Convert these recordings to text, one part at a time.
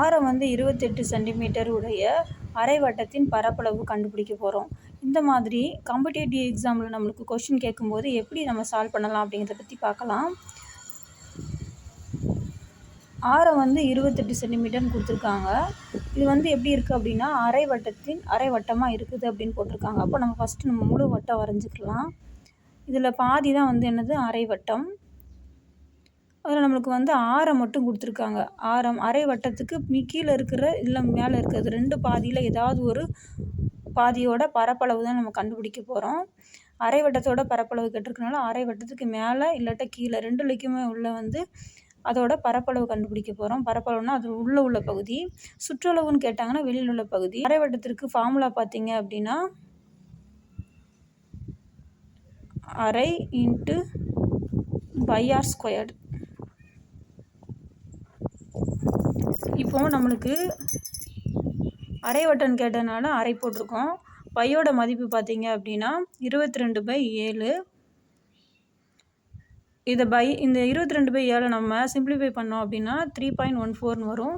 ஆரம் வந்து இருபத்தெட்டு சென்டிமீட்டர் உடைய அரை வட்டத்தின் பரப்பளவு கண்டுபிடிக்க போகிறோம் இந்த மாதிரி காம்படேட்டிவ் எக்ஸாமில் நம்மளுக்கு கொஷின் கேட்கும்போது எப்படி நம்ம சால்வ் பண்ணலாம் அப்படிங்கிறத பற்றி பார்க்கலாம். ஆரம் வந்து இருபத்தெட்டு சென்டிமீட்டர்னு கொடுத்துருக்காங்க. இது வந்து எப்படி இருக்குது அப்படின்னா அரை வட்டத்தின் அரை வட்டமாக இருக்குது அப்படின்னு போட்டிருக்காங்க. அப்போ நம்ம ஃபஸ்ட்டு நம்ம முழு வட்டம் வரைஞ்சிக்கலாம். இதில் பாதி தான் வந்து என்னது? அரை வட்டம். அதில் நம்மளுக்கு வந்து ஆரம் மட்டும் கொடுத்துருக்காங்க. ஆரம் அரை வட்டத்துக்கு மி கீழே இருக்கிற இல்லை மேலே இருக்கிறது ரெண்டு பாதியில் ஏதாவது ஒரு பாதியோட பரப்பளவு தான் நம்ம கண்டுபிடிக்க போகிறோம் அரை வட்டத்தோட பரப்பளவு கேட்டிருக்கனால அரை வட்டத்துக்கு மேலே இல்லாட்ட கீழே ரெண்டுலைக்குமே உள்ள வந்து அதோட பரப்பளவு கண்டுபிடிக்க போகிறோம் பரப்பளவுனா அது உள்ளே உள்ள பகுதி. சுற்றளவுன்னு கேட்டாங்கன்னா வெளியில் உள்ள பகுதி. அரை வட்டத்திற்கு ஃபார்முலா பார்த்தீங்க அப்படின்னா அரை இன்ட்டு பை ஆர் ஸ்கொயர்டு இப்போது நம்மளுக்கு அரை வட்டன் கேட்டனால அரை போட்டிருக்கோம். பையோட மதிப்பு பார்த்தீங்க அப்படின்னா இருபத்தி ரெண்டு பை ஏழு. இதை பை இந்த இருபத்தி ரெண்டு பை ஏழை நம்ம சிம்பிளிஃபை பண்ணோம் அப்படின்னா த்ரீ பாயிண்ட் ஒன் ஃபோர்னு வரும்.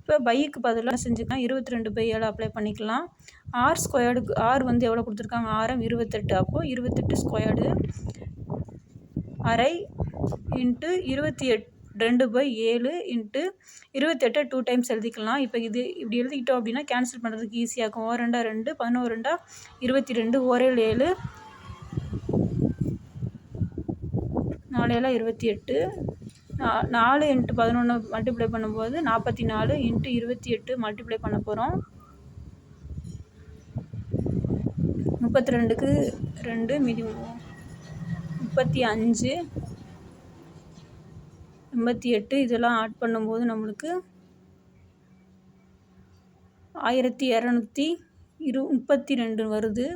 இப்போ பைக்கு பதிலாக செஞ்சுக்கலாம்? இருபத்தி ரெண்டு பை ஏழு அப்ளை பண்ணிக்கலாம். ஆர் ஸ்கொயர்டுக்கு ஆர் வந்து எவ்வளோ கொடுத்துருக்காங்க? ஆரம் இருபத்தெட்டு. அப்போது இருபத்தெட்டு ஸ்கொயர்டு அரை இன்ட்டு இருபத்தி எட் ரெண்டு பை ஏழு இன்ட்டு இருபத்தெட்டை டூ டைம்ஸ் எழுதிக்கலாம். இப்போ இது இப்படி எழுதிக்கிட்டோம் அப்படின்னா கேன்சல் பண்ணுறதுக்கு ஈஸியாக இருக்கும். ஓ ரெண்டா ரெண்டு பதினோரு ரெண்டா இருபத்தி ரெண்டு ஓரேழு ஏழு நாலு ஏழா இருபத்தி எட்டு நாலு இன்ட்டு பதினொன்று மல்டிப்ளை பண்ணும்போது நாற்பத்தி நாலு இன்ட்டு இருபத்தி எட்டு மல்டிப்ளை பண்ண போகிறோம் முப்பத்தி ரெண்டுக்கு ரெண்டு மீதி முப்பத்தி அஞ்சு எண்பத்தி எட்டு இதெல்லாம் ஆட் பண்ணும்போது நம்மளுக்கு ஆயிரத்தி இரநூத்தி இரு முப்பத்தி ரெண்டு வருது.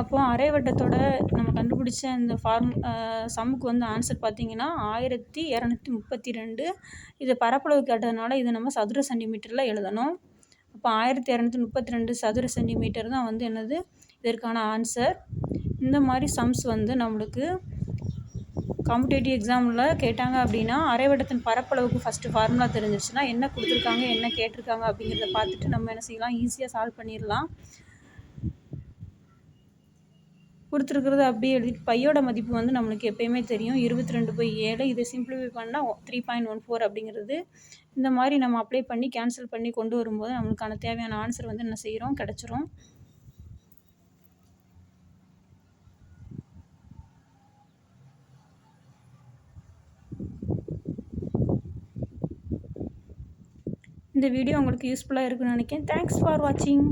அப்போ அரைவட்டத்தோட நம்ம கண்டுபிடிச்ச இந்த ஃபார்ம் சம்முக்கு வந்து ஆன்சர் பார்த்தீங்கன்னா ஆயிரத்தி இரநூத்தி முப்பத்தி ரெண்டு. இது பரப்பளவு கேட்டதுனால இதை நம்ம சதுர சென்டிமீட்டரில் எழுதணும். அப்போ ஆயிரத்தி இரநூத்தி முப்பத்தி ரெண்டு சதுர சென்டிமீட்டர் தான் வந்து என்னது? இதற்கான ஆன்சர் இந்த மாதிரி சம்ஸ் வந்து நம்மளுக்கு காம்படேட்டிவ் எக்ஸாமில் கேட்டாங்க அப்படின்னா அரைவட்டத்தின் பரப்பளவுக்கு ஃபஸ்ட்டு ஃபார்முலா தெரிஞ்சிருச்சுன்னா என்ன கொடுத்துருக்காங்க என்ன கேட்டிருக்காங்க அப்படிங்கிறத பார்த்துட்டு நம்ம என்ன செய்யலாம்? ஈஸியாக சால்வ் பண்ணிடலாம் கொடுத்துருக்குறது அப்படியே எழுதிட்டு பையோட மதிப்பு வந்து நம்மளுக்கு எப்பயுமே தெரியும். இருபத்தி ரெண்டு பை ஏழு இதை சிம்பிளிஃபை பண்ணால் த்ரீ பாயிண்ட் ஒன் ஃபோர் அப்படிங்கிறது. இந்த மாதிரி நம்ம அப்ளை பண்ணி கேன்சல் பண்ணி கொண்டு வரும்போது நம்மளுக்கான தேவையான ஆன்சர் வந்து என்ன செய்கிறோம் கிடச்சிரும். இந்த வீடியோ உங்களுக்கு யூஸ்ஃபுல்லாக இருக்குன்னு நினைக்கிறேன். தேங்க்ஸ் ஃபார் வாட்சிங்